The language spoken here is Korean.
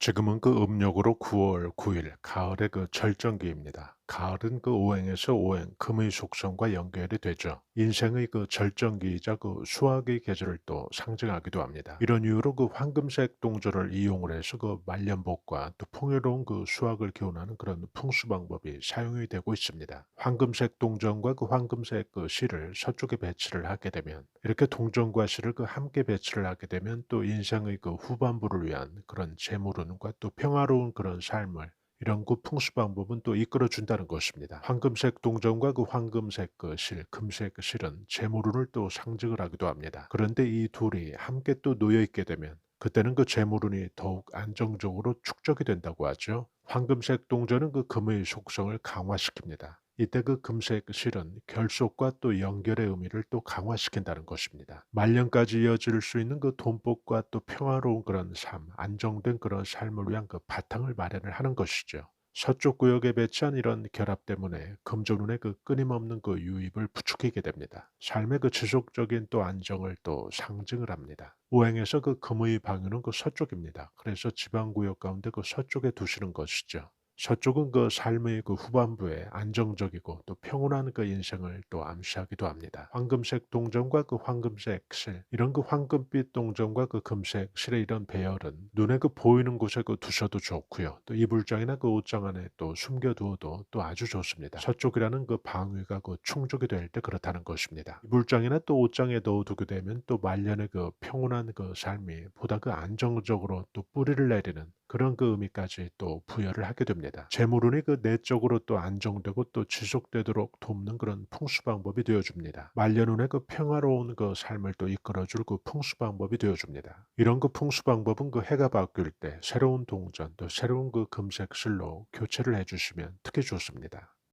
지금은 그 음력으로 9월 9일 가을의 그 절정기입니다. 가을은 그 오행에서 오행 금의 속성과 연결이 되죠. 인생의 그 절정기이자 그 수학의 계절을 또 상징하기도 합니다. 이런 이유로 그 황금색 동전을 이용을 해서 그 말년복과 또 풍요로운 그 수학을 기원하는 그런 풍수 방법이 사용이 되고 있습니다. 황금색 동전과 그 황금색 그 실을 서쪽에 배치를 하게 되면 이렇게 동전과 실을 그 함께 배치를 하게 되면 또 인생의 그 후반부를 위한 그런 재물운과 또 평화로운 그런 삶을 이런 그 풍수 방법은 또 이끌어 준다는 것입니다. 황금색 동전과 그 황금색 그 실, 금색 그 실은 재물운을 또 상징을 하기도 합니다. 그런데 이 둘이 함께 또 놓여 있게 되면 그때는 그 재물운이 더욱 안정적으로 축적이 된다고 하죠. 황금색 동전은 그 금의 속성을 강화시킵니다. 이때 그 금색 실은 결속과 또 연결의 의미를 또 강화시킨다는 것입니다. 말년까지 이어질 수 있는 그 돈복과 또 평화로운 그런 삶, 안정된 그런 삶을 위한 그 바탕을 마련을 하는 것이죠. 서쪽 구역에 배치한 이런 결합 때문에 금전운의 그 끊임없는 그 유입을 부추기게 됩니다. 삶의 그 지속적인 또 안정을 또 상징을 합니다. 오행에서 그 금의 방위는 그 서쪽입니다. 그래서 지방 구역 가운데 그 서쪽에 두시는 것이죠. 서쪽은 그 삶의 그 후반부에 안정적이고 또 평온한 그 인생을 또 암시하기도 합니다. 황금색 동전과 그 황금색 실, 이런 그 황금빛 동전과 그 금색 실의 이런 배열은 눈에 그 보이는 곳에 그 두셔도 좋고요. 또 이불장이나 그 옷장 안에 또 숨겨두어도 또 아주 좋습니다. 서쪽이라는 그 방위가 그 충족이 될 때 그렇다는 것입니다. 이불장이나 또 옷장에 넣어두게 되면 또 말년의 그 평온한 그 삶이 보다 그 안정적으로 또 뿌리를 내리는 그런 그 의미까지 또 부여를 하게 됩니다. 재물운이 그 내적으로 또 안정되고 또 지속되도록 돕는 그런 풍수 방법이 되어줍니다. 말년운의 그 평화로운 그 삶을 또 이끌어줄 그 풍수 방법이 되어줍니다. 이런 그 풍수 방법은 그 해가 바뀔 때 새로운 동전 또 새로운 그 금색 실로 교체를 해주시면 특히 좋습니다.